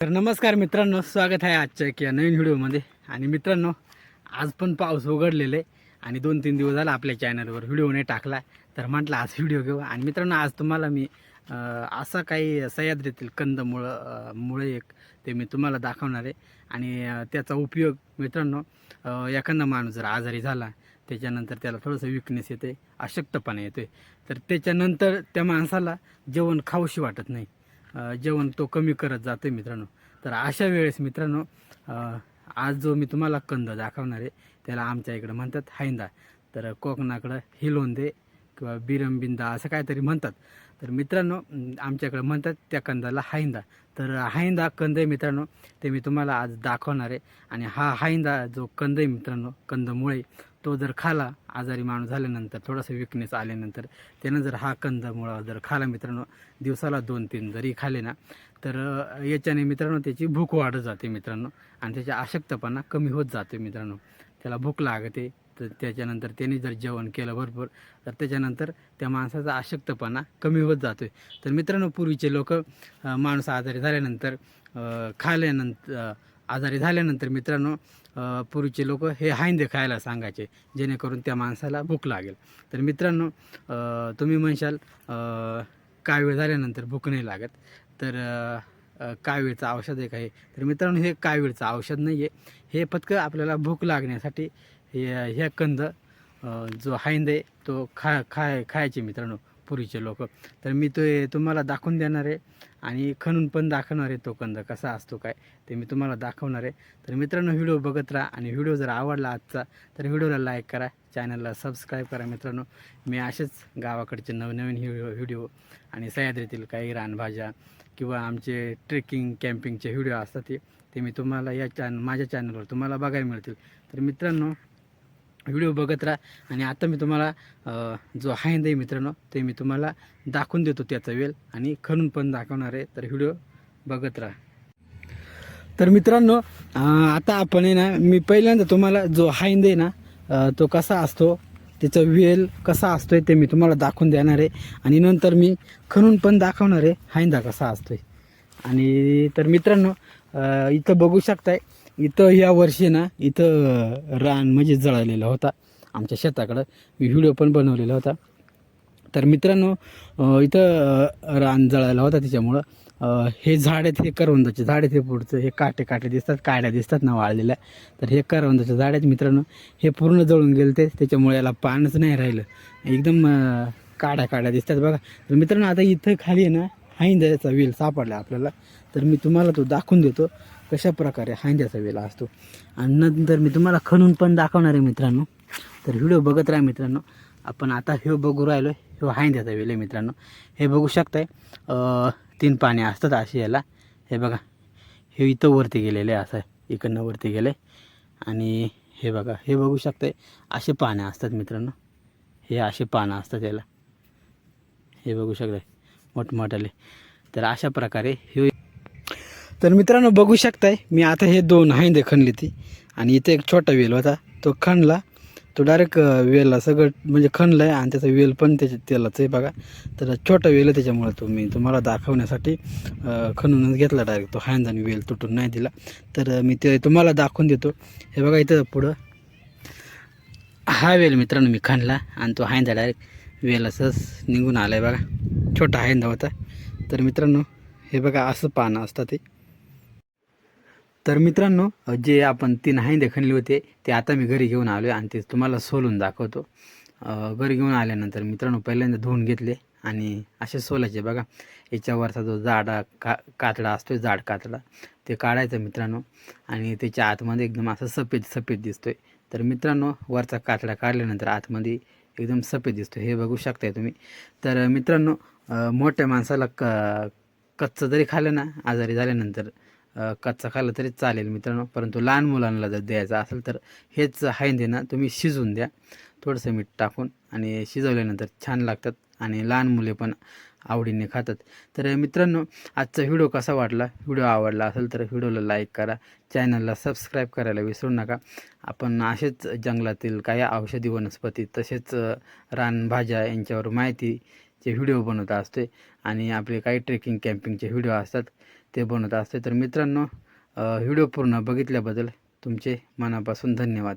तर नमस्कार मित्रांनो स्वागत आहे आजच्या एका नवीन व्हिडिओमध्ये. आणि मित्रांनो आज पण पाऊस उघडलेला आहे आणि दोन तीन दिवस झाला आपल्या चॅनलवर व्हिडिओ नाही टाकला. तर म्हटलं आज व्हिडिओ घेऊ. आणि मित्रांनो आज तुम्हाला मी असा काही सह्याद्रीतील कंदमुळं मुळे एक ते मी तुम्हाला दाखवणार आहे. आणि त्याचा उपयोग मित्रांनो एखादा माणूस जर आजारी झाला त्याच्यानंतर त्याला थोडंसं विकनेस येते अशक्तपणा येतोय. तर त्याच्यानंतर त्या माणसाला जेवण खाऊशी वाटत नाही. जेवण तो कमी करत जातो मित्रांनो. तर अशा वेळेस मित्रांनो आज जो मी तुम्हाला कंद दाखवणार आहे त्याला आमच्या इकडं म्हणतात हायंदा तर कोकणाकडं हिलोंदे किंवा बिरमबिंदा असं काहीतरी म्हणतात. तर मित्रांनो आमच्याकडं म्हणतात त्या कंदाला हायंदा तर हायंदा कंद आहे मित्रांनो ते मी तुम्हाला आज दाखवणार आहे. आणि हा हायंदा जो कंद आहे मित्रांनो कंदमुळे तो जर खाला आजारी माणूस झाल्यानंतर थोडासा विकनेस आल्यानंतर त्यानं जर हा कंदमुळा जर खाला मित्रांनो दिवसाला दोन तीन जरी खाले ना तर याच्याने मित्रांनो त्याची भूक वाढत जाते मित्रांनो. आणि त्याच्या अशक्तपणा कमी होत जाते मित्रांनो. त्याला भूक लागते तर त्याच्यानंतर त्याने जर जेवण केलं भरपूर तर त्याच्यानंतर त्या माणसाचा अशक्तपणा कमी होत जातो आहे तर मित्रांनो पूर्वीचे लोक माणूस आजारी झाल्यानंतर खाल्यानंतर आजारी झाल्यानंतर मित्रांनो पूर्वीचे लोक हे हायंदे खायला सांगायचे जेणेकरून त्या माणसाला भूक लागेल. तर मित्रांनो तुम्ही म्हणशाल अ, काय वेळ झाल्यानंतर भूक नाही लागत. तर कावीळचं औषध आहे तर मित्रांनो हे कावीळचं औषध नाही आहे हे फक्त आपल्याला भूक लागण्यासाठी हे कंद जो हायंद आहे तो खा खाय खायचे मित्रांनो पूर्वीचे लोक. तर मी तो तुम्हाला दाखवून देणार आहे. आणि खणून पण दाखवणार आहे तो कंद. कसा असतो काय ते मी तुम्हाला दाखवणार आहे. तर मित्रांनो व्हिडिओ बघत राहा आणि व्हिडिओ जर आवडला आजचा तर व्हिडिओला लाईक करा चॅनलला सबस्क्राईब करा मित्रांनो. मी असेच गावाकडचे नवनवीन व्हिडिओ व्हिडिओ आणि सह्याद्रीतील काही रानभाज्या किंवा आमचे ट्रेकिंग कॅम्पिंगचे व्हिडिओ असतात ते ते मी तुम्हाला या चॅन माझ्या चॅनलवर तुम्हाला बघायला मिळतील. तर मित्रांनो व्हिडिओ बघत राहा. आणि आता मी तुम्हाला जो हायंद आहे मित्रांनो ते मी तुम्हाला दाखवून देतो त्याचा वेल. आणि खणून पण दाखवणार आहे तर व्हिडिओ बघत राहा. तर मित्रांनो आता आपण आहे ना मी पहिल्यांदा तुम्हाला जो हायंद आहे ना तो कसा असतो त्याचा वेल कसा असतोय ते मी तुम्हाला दाखवून देणार आहे. आणि नंतर मी खणून पण दाखवणार आहे हायंदा कसा असतोय. आणि तर मित्रांनो इथं बघू शकताय इथं या वर्षी ना इथं रान म्हणजे जळालेला होता आमच्या शेताकडं. मी व्हिडिओ पण बनवलेला होता. तर मित्रांनो इथं रान जळायला होता त्याच्यामुळं हे झाड आहेत हे करवंदाचे झाड आहेत हे पुढचं हे काटे काटे दिसतात काड्या दिसतात ना वाळलेल्या तर हे करवंदाचे झाड आहेत मित्रांनो हे पूर्ण जळून गेले ते त्याच्यामुळे याला पानच नाही राहिलं. एकदम काड्या काड्या दिसतात बघा. तर मित्रांनो आता इथं खाली आहे ना हांद्याचा वेल सापडला आपल्याला. तर मी तुम्हाला तो दाखवून देतो. कशा प्रकारे हांद्याचा वेला असतो. आणि नंतर मी तुम्हाला खणून पण दाखवणार आहे मित्रांनो तर व्हिडिओ बघत राहा मित्रांनो. आपण आता हे बघू राहिलो हे हांद्याचा वेल आहे मित्रांनो. हे बघू शकताय तीन पाने असतात असे याला. हे बघा हे इथं वरती गेलेले आहे असं इकडनं वरती गेले आणि हे बघा हे बघू शकताय असे पानं असतात मित्रांनो. हे असे पानं असतात याला. हे बघू शकताय मोठमोठाले. तर अशा प्रकारे हे तर मित्रांनो बघू शकताय मी आता हे दोन हांदे खणली ती. आणि इथे एक छोटा वेल होता तो खणला. तो डायरेक्ट वेलला सगळं म्हणजे खणलं आहे आणि त्याचा वेल पण त्याच्या तेलाच आहे बघा. तर छोटा वेल आहे त्याच्यामुळे तो मी तुम्हाला दाखवण्यासाठी खणूनच घेतला डायरेक्ट तो हांदाने वेल तुटून नाही दिला. तर मी ते तुम्हाला दाखवून देतो. हे बघा इथं पुढं. हा वेल मित्रांनो मी खणला आणि तो हांदा डायरेक्ट वेल असंच निघून आला आहे बघा. छोटा हांदा होता. तर मित्रांनो हे बघा असं पानं असतं ते. तर मित्रांनो जे आपण तीन हांदे खणले होते ते आता मी घरी घेऊन आलो आहे आणि ते तुम्हाला सोलून दाखवतो. घरी घेऊन आल्यानंतर मित्रांनो पहिल्यांदा धुवून घेतले आणि असे सोलायचे बघा. याच्यावरचा जो जाडा का कातडा असतो जाड कातडा ते काढायचं मित्रांनो. आणि त्याच्या आतमध्ये एकदम असं सफेद सफेद दिसतोय. तर मित्रांनो वरचा कातडा काढल्यानंतर आतमध्ये एकदम सफेद दिसतो हे बघू शकताय तुम्ही. तर मित्रांनो मोठ्या माणसाला क कच्चं जरी खाल्लं ना आजारी झाल्यानंतर कच्चा खाल्लं तरी चालेल मित्रांनो. परंतु लहान मुलांना जर द्यायचं असेल तर हेच हायंदे ना तुम्ही शिजवून द्या. थोडंसं मीठ टाकून आणि शिजवल्यानंतर छान लागतात आणि लहान मुले पण आवडीने खातात. तर मित्रांनो आजचा व्हिडिओ कसा वाटला? व्हिडिओ आवडला असेल तर व्हिडिओला लाईक करा. चॅनलला सबस्क्राईब करायला विसरू नका. आपण असेच जंगलातील काही औषधी वनस्पती तसेच रानभाज्या यांच्यावर माहितीचे व्हिडिओ बनवत असते आणि आपले काही ट्रेकिंग कॅम्पिंगचे व्हिडिओ असतात. ते बनवत असते. तर मित्रांनो व्हिडिओ पूर्ण बघितल्याबद्दल तुमचे मनापासून धन्यवाद.